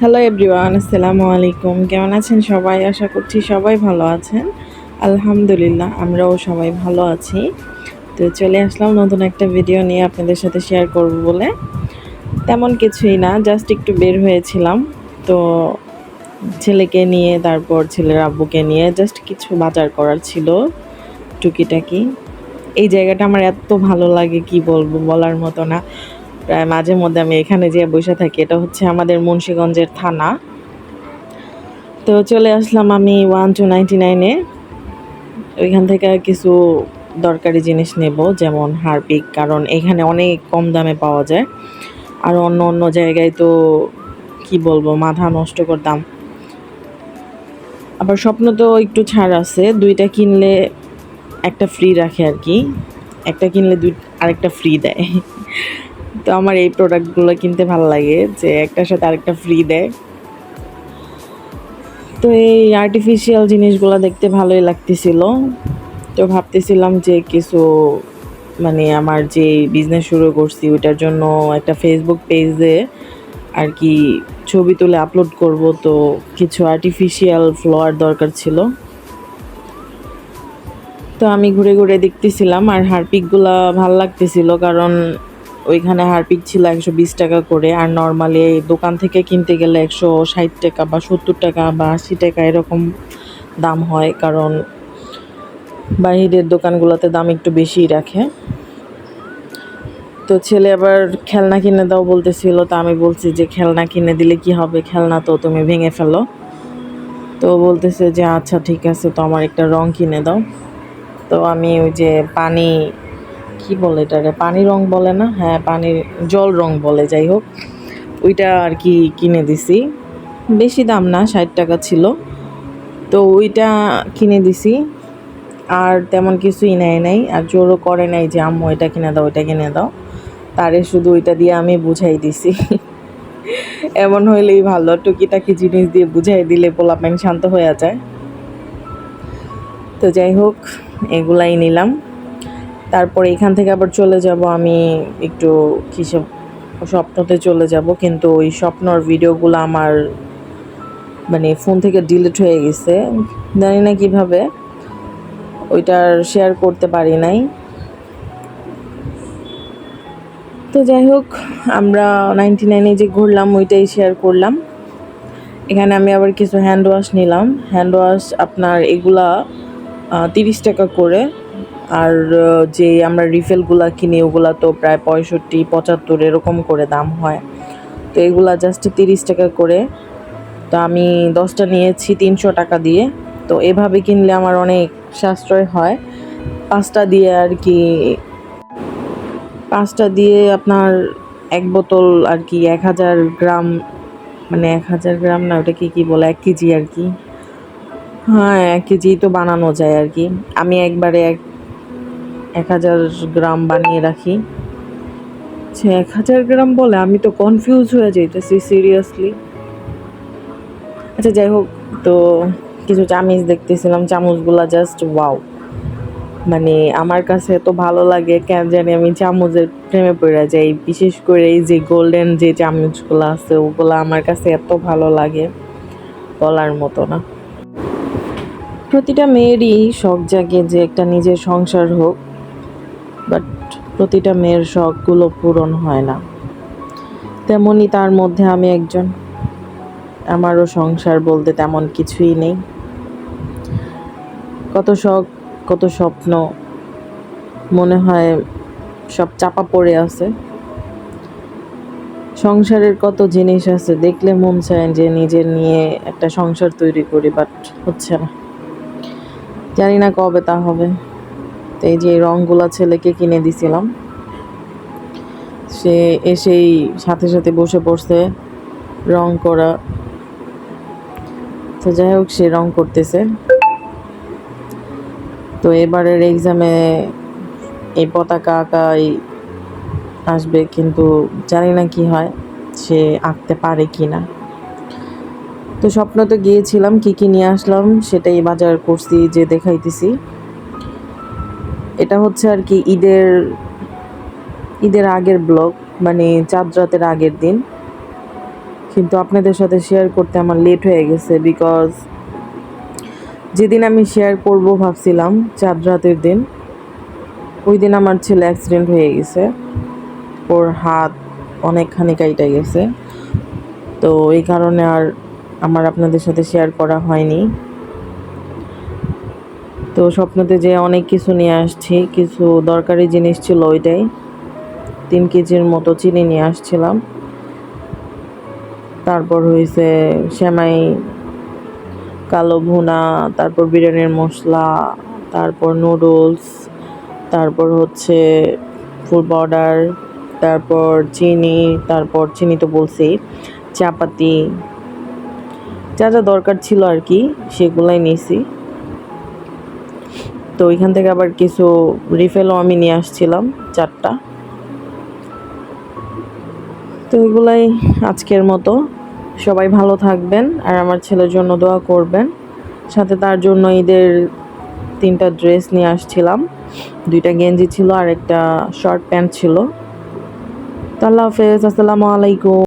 Hello everyone আসসালামু আলাইকুম কেমন আছেন সবাই? আশা করছি সবাই ভালো আছেন। আলহামদুলিল্লাহ, আমরাও সবাই ভালো আছি। তো চলে আসলাম নতুন একটা ভিডিও নিয়ে আপনাদের সাথে শেয়ার করব বলে। তেমন কিছুই না জাস্ট একটু বের হয়েছিলাম। তো ছেলেকে নিয়ে, তারপর ছেলের আব্বুকে নিয়ে জাস্ট কিছু বাজার করার ছিল, টুকিটাকি। এই জায়গাটা আমার এত ভালো লাগে, কি বলব বলার মতো না। প্রায় মাঝে মধ্যে আমি এখানে যেয়ে বসে থাকি, এটা হচ্ছে আমাদের মুন্সীগঞ্জের থানা। তো চলে আসলাম আমি ওয়ান টু নাইনটি নাইনে ওইখান থেকে কিছু দরকারি জিনিস নেব, যেমন হারপিক, কারণ এখানে অনেক কম দামে পাওয়া যায়। আর অন্য অন্য জায়গায় তো কি বলব, মাথা নষ্ট করতাম আবার স্বপ্ন তো একটু ছাড় আছে, দুইটা কিনলে একটা ফ্রি রাখে আর কি। একটা কিনলে দুই, আরেকটা ফ্রি দেয়। তো আমার এই প্রোডাক্টগুলো কিনতে ভালো লাগে, যে একটার সাথে আরেকটা ফ্রি দেয়। তো এই আর্টিফিশিয়াল জিনিসগুলো দেখতে ভালোই লাগতেছিল। তো ভাবতেছিলাম যে কিছু মানে আমার যে বিজনেস শুরু করছি ওইটার জন্য একটা ফেসবুক পেজে আর কি ছবি তুলে আপলোড করব। তো কিছু আর্টিফিশিয়াল ফ্লোয়ার দরকার ছিল। তো আমি ঘুরে ঘুরে দেখতেছিলাম আর হারপিকগুলা ভালো লাগতেছিল কারণ ওইখানে হারপিক ছিল একশো বিশ টাকা করে, আর নর্মালি দোকান থেকে কিনতে গেলে একশো ষাট টাকা বা সত্তর টাকা বা আশি টাকা এরকম দাম হয়, কারণ বাহিরের দোকানগুলোতে দাম একটু বেশিই রাখে। তো ছেলে আবার খেলনা কিনে দাও বলতেছিল, তো আমি বলছি যে খেলনা কিনে দিলে কি হবে? খেলনা তো তুমি ভেঙে ফেলো। তো বলতেছে যে আচ্ছা ঠিক আছে, তো আমার একটা রং কিনে দাও। তো আমি ওই যে পানি কি বলে এটারে পানি রং বলে না? হ্যাঁ পানির জল রং বলে, যাই হোক। ওইটা আর কি কিনে দিছি। বেশি দাম না, ষাট টাকা ছিল। তো ওইটা কিনে দিছি। আর তেমন কিছুই নেয় নাই। আর জোরও করে নাই যে, আম্মু, এটা কিনে দাও, ওইটা কিনে দাও। তারে শুধু ওইটা দিয়ে আমি বুঝাই দিছি। এমন হইলেই ভালো। টুকিটাকি জিনিস দিয়ে বুঝাই দিলে পোলাপাইন শান্ত হয়ে যায়। তো যাই হোক, এগুলাই নিলাম। তারপর এখান থেকে আবার চলে যাব আমি একটু কিসব স্বপ্নতে চলে যাব, কিন্তু ওই স্বপ্নর ভিডিওগুলো আমার মানে ফোন থেকে ডিলিট হয়ে গেছে। জানি না কীভাবে ওইটার শেয়ার করতে পারি নাই। তো যাই হোক, আমরা নাইনটি নাইনে যে ঘুরলাম, ওইটাই শেয়ার করলাম। এখানে আমি আবার কিছু হ্যান্ড ওয়াশ নিলাম। হ্যান্ড ওয়াশ আপনার এগুলা তিরিশ টাকা করে। আর যে আমরা রিফেলগুলা কিনি, ওগুলা তো প্রায় পঁয়ষট্টি, পঁচাত্তর এরকম করে দাম হয়। তো এগুলা জাস্ট তিরিশ টাকা করে। তো আমি দশটা নিয়েছি তিনশো টাকা দিয়ে। তো এভাবে কিনলে আমার অনেক সাশ্রয় হয়। পাঁচটা দিয়ে আর কি, পাঁচটা দিয়ে আপনার এক বোতল আর কি এক হাজার গ্রাম মানে এক হাজার গ্রাম না, ওটা কি কী বলে, এক কেজি আর কি। হ্যাঁ এক কেজি তো বানানো যায় আর কি। আমি একবারে এক এক হাজার গ্রাম বানিয়ে রাখি। সে এক হাজার গ্রাম বলে আমি তো কনফিউজ হয়ে যাইতেছি সিরিয়াসলি আচ্ছা যাই হোক, তো কিছু চামিচ দেখতেছিলাম, চামচগুলা জাস্ট ওয়াও মানে আমার কাছে এত ভালো লাগে, কেন জানি আমি চামচের প্রেমে পড়ে যাই, বিশেষ করে এই যে গোল্ডেন যে চামচগুলো আছে, ওগুলো আমার কাছে এত ভালো লাগে, বলার মতো না। প্রতিটা মেয়েরই শখ জাগে যে একটা নিজের সংসার হোক। বাট প্রতিটা মেয়ের শখগুলো পূরণ হয় না। তেমনই তার মধ্যে আমি একজন। আমারও সংসার বলতে তেমন কিছুই নেই। কত শখ, কত স্বপ্ন, মনে হয় সব চাপা পড়ে আছে। সংসারের কত জিনিস আছে, দেখলে মন চায় যে নিজের নিয়ে একটা সংসার তৈরি করি, বাট হচ্ছে না। জানি না কবে তা হবে। তো এই যে রঙগুলা ছেলেকে কিনে দিছিলাম। সে এসেই সাথে সাথে বসে পড়ছে রং করা। তো যাই হোক, সে রং করতেছে। তো এবারের এক্সামে এই পতাকা আঁকাই আসবে, কিন্তু জানি না কি হয়, সে আঁকতে পারে কি না তো স্বপ্ন তো গিয়েছিলাম, কি কি নিয়ে আসলাম, সেটাই বাজার করছি, যে দেখাইতেছি। এটা হচ্ছে আর কি ঈদের ঈদের আগের ব্লগ মানে চাঁদ রাতের আগের দিন। কিন্তু আপনাদের সাথে শেয়ার করতে আমার লেট হয়ে গেছে বিকজ যেদিন আমি শেয়ার করব ভাবছিলাম চাঁদ রাতের দিন, ওই দিন আমার ছেলে অ্যাক্সিডেন্ট হয়ে গেছে। ওর হাত অনেকখানি কাইটা গেছে। তো এই কারণে আর আমার আপনাদের সাথে শেয়ার করা হয়নি। তো স্বপ্নতে যে অনেক কিছু নিয়ে আসছি, কিছু দরকারি জিনিস ছিল ওইটাই। তিন কেজির মতো চিনি নিয়ে আসছিলাম। তারপর হয়েছে সেমাই, কালো ভুনা, তারপর বিরিয়ানির মশলা, তারপর নুডলস, তারপর হচ্ছে ফুড পাউডার তারপর চিনি তারপর চিনি তো বলছি, চাপাতি। যা যা দরকার ছিল আর কি, সেগুলাই নিয়েছি। তো ওইখান থেকে আবার কিছু রিফেলও আমি নিয়ে আসছিলাম, চারটা। তো এগুলাই আজকের মতো। সবাই ভালো থাকবেন আর আমার ছেলের জন্য দোয়া করবেন। সাথে তার জন্য ঈদের তিনটা ড্রেস নিয়ে আসছিলাম। দুইটা গেঞ্জি ছিল আর একটা শর্ট প্যান্ট ছিল। তো আল্লাহ হাফেজ, আসসালামু আলাইকুম।